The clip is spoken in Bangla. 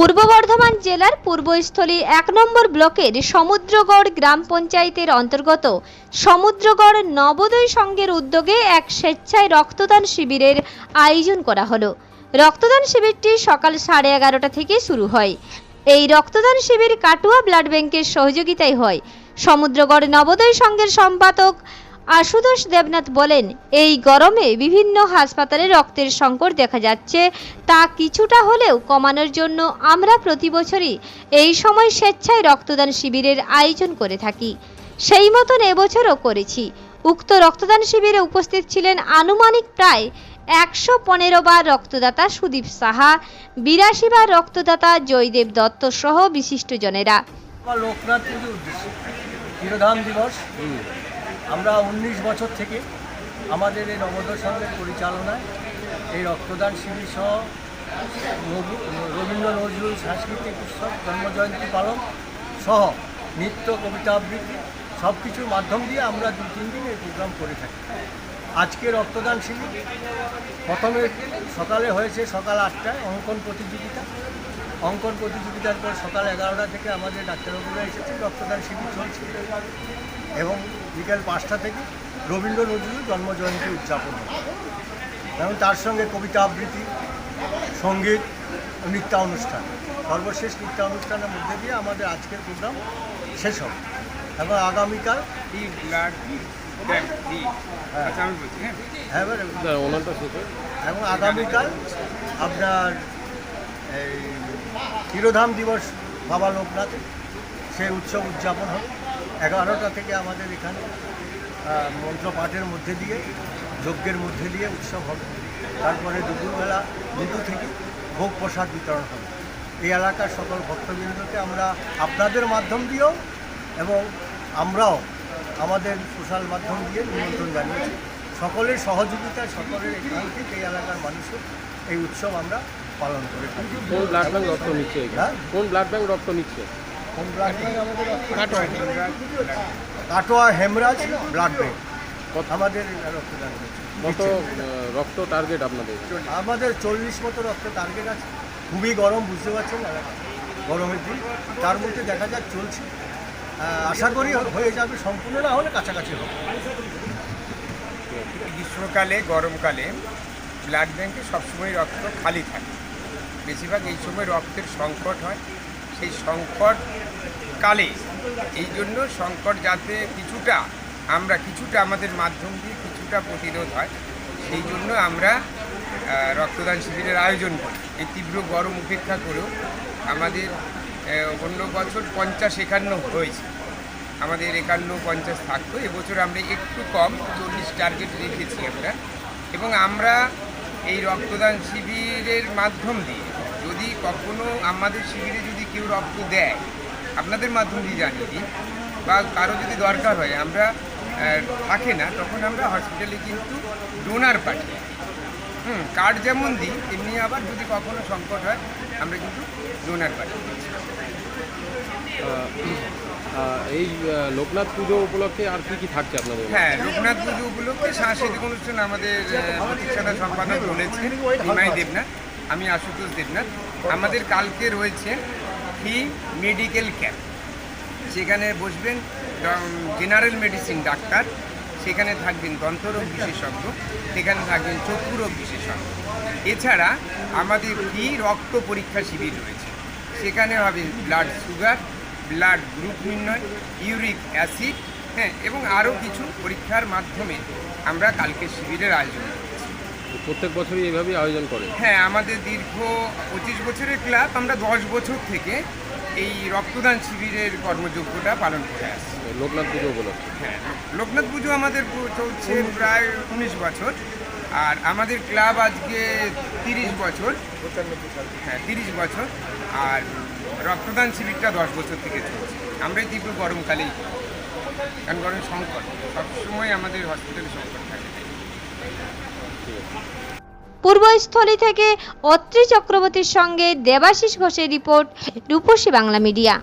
পূর্ব বর্ধমান জেলার পূর্বস্থলী এক নম্বর ব্লকের সমুদ্রগড় গ্রাম পঞ্চায়েতের অন্তর্গত সমুদ্রগড় নবোদয় সংঘের উদ্যোগে এক স্বেচ্ছায় রক্তদান শিবিরের আয়োজন করা হলো। রক্তদান শিবিরটি সকাল সাড়ে এগারোটা থেকে শুরু হয়। এই রক্তদান শিবির কাটুয়া ব্লাড ব্যাংকের সহযোগিতায় হয়। সমুদ্রগড় নবোদয় সংঘের সম্পাদক আশুতোষ দেবনাথ বলেন এই গরমে বিভিন্ন হাসপাতালে রক্তের সংকট দেখা যাচ্ছে। তা কিছুটা হলেও কমানোর জন্য আমরা প্রতি বছরই এই সময় স্বেচ্ছায় রক্তদান শিবিরের আয়োজন করে থাকি। সেই মতন এবছরও করেছি। উক্ত রক্তদান শিবিরে উপস্থিত ছিলেন আনুমানিক প্রায় একশো পনেরো বার রক্তদাতা সুদীপ সাহা বিরাশি বার রক্তদাতা জয়দেব দত্ত সহ বিশিষ্টজনেরা লোকনাথ দিবস। আমরা উনিশ বছর থেকে আমাদের এই নবোদয় সংঘের পরিচালনায় এই রক্তদান শিবির সহ রবীন্দ্র নজরুল সাংস্কৃতিক উৎসব, জন্মজয়ন্তী পালন সহ নৃত্য, কবিতা আবৃত্তি সব কিছুর মাধ্যম দিয়ে আমরা দু, তিন দিন এই প্রোগ্রাম করে থাকি। আজকে রক্তদান শিবির প্রথমে সকালে হয়েছে সকাল আটটায় অঙ্কন প্রতিযোগিতা। অঙ্কন প্রতিযোগিতার পর সকাল এগারোটা থেকে আমাদের ডাক্তারবাবুরা এসেছে রক্তদান শিবির চলছে। এবং বিকেল পাঁচটা থেকে রবীন্দ্র নজরুল জন্মজয়ন্তী উদযাপন হবে। এবং তার সঙ্গে কবিতা আবৃত্তি সংগীত নৃত্যানুষ্ঠান। সর্বশেষ নৃত্যানুষ্ঠানের মধ্যে দিয়ে আমাদের আজকের প্রোগ্রাম শেষ হবে। এবং আগামীকাল হ্যাঁ। আচ্ছা হ্যাঁ। হ্যাঁ। এবং আগামীকাল আপনার এই তিরোধাম দিবস বাবা লোকনাথে সেই উৎসব উদযাপন হবে। এগারোটা থেকে আমাদের এখানে মন্ত্রপাঠের মধ্যে দিয়ে যজ্ঞের মধ্যে দিয়ে উৎসব হবে। তারপরে দুপুরবেলা দুটো থেকে ভোগ প্রসাদ বিতরণ হবে। এই এলাকার সকল ভক্তবৃন্দকে আমরা আপনাদের মাধ্যম দিয়েও এবং আমরাও আমাদের সোশ্যাল মাধ্যম দিয়ে নিমন্ত্রণ জানিয়েছি। সকলের সহযোগিতা সকলের একান্তিক এই এলাকার মানুষের এই উৎসব আমরা পালন করে থাকি। কোন ব্লাড ব্যাংক রক্ত নিচ্ছে? হ্যাঁ? কোন ব্লাড ব্যাংক রক্ত নিচ্ছে? কাটোয়া। হেমরাজ ব্লাড ব্যাংক আমাদের রক্তদান। কত রক্ত টার্গেট আপনাদের? আমাদের চল্লিশ মতো রক্ত টার্গেট আছে। খুবই গরম বুঝতে পারছেন গরমের দিন। তার মধ্যে দেখা যাক চলছে। আশা করি হয়ে যাবে সম্পূর্ণ না হলে কাছাকাছি হবে। গ্রীষ্মকালে গরমকালে ব্লাড ব্যাংকে সবসময় রক্ত খালি থাকে। বেশিরভাগ এই সময় রক্তের সংকট হয়। সেই সংকট কালে। এই জন্য সংকট যাতে কিছুটা, আমরা কিছুটা আমাদের মাধ্যম দিয়ে কিছুটা প্রতিরোধ হয়, সেই জন্য আমরা রক্তদান শিবিরের আয়োজন করি। এই তীব্র গরম উপেক্ষা করেও আমাদের অন্য বছর পঞ্চাশ একান্ন হয়েছে। আমাদের একান্ন, পঞ্চাশ থাকতো। এবছর আমরা একটু কম, চল্লিশ টার্গেট রেখেছি আমরা। এবং আমরা এই রক্তদান শিবিরের মাধ্যম দিয়ে যদি কখনো আমাদের শিবিরে যদি কেউ রক্ত দেয় আপনাদের মাধ্যম জানিয়ে দিই বা কারও যদি দরকার হয় আমরা থাকে না তখন আমরা হসপিটালে কিন্তু ডোনার পাঠাই হুম কার্ড যেমন দিই তেমনি আবার যদি কখনো সংকট হয় আমরা কিন্তু ডোনার আহ, এই লোকনাথ পুজো উপলক্ষে আর কি কি থাকছে আপনাদের? হ্যাঁ লোকনাথ পুজো উপলক্ষে সাংস্কৃতিক অনুষ্ঠান আমাদের প্রতিষ্ঠাতা সম্পাদক বলেছেন দেবনাথ। আমি আশুতোষ দেবনাথ। আমাদের কালকে রয়েছে ফি মেডিকেল ক্যাম্প। সেখানে বসবেন জেনারেল মেডিসিন ডাক্তার, সেখানে থাকবেন দন্তরোগ বিশেষজ্ঞ, সেখানে থাকবেন চক্ষুরোগ বিশেষজ্ঞ। এছাড়া আমাদের ফি রক্ত পরীক্ষা শিবির রয়েছে। সেখানে হবে ব্লাড সুগার, ব্লাড গ্রুপ নির্ণয়, ইউরিক অ্যাসিড হ্যাঁ এবং আরও কিছু পরীক্ষার মাধ্যমে আমরা কালকে শিবিরের আয়োজন করেছি প্রত্যেক বছরই এইভাবেই আয়োজন করে। হ্যাঁ আমাদের দীর্ঘ পঁচিশ বছরের ক্লাব আমরা দশ বছর থেকে এই রক্তদান শিবিরের কর্মযোগ্যটা পালন করে আসছি। লোকনাথ পুজো উপলক্ষে। হ্যাঁ লোকনাথ পুজো আমাদের চলছে প্রায় উনিশ বছর আর আমাদের ক্লাব আজকে তিরিশ বছর। হ্যাঁ তিরিশ বছর আর রক্তদান শিবিরটা দশ বছর থেকে চলছে। আমরাই তীব্র গরমকালেই কারণ গরম সংকট সবসময় আমাদের হসপিটালে সংকট থাকে। পূর্বস্থলী থেকে অত্রি চক্রবর্তীর সঙ্গে দেবাশিস ঘোষের রিপোর্ট রূপসী বাংলা মিডিয়া।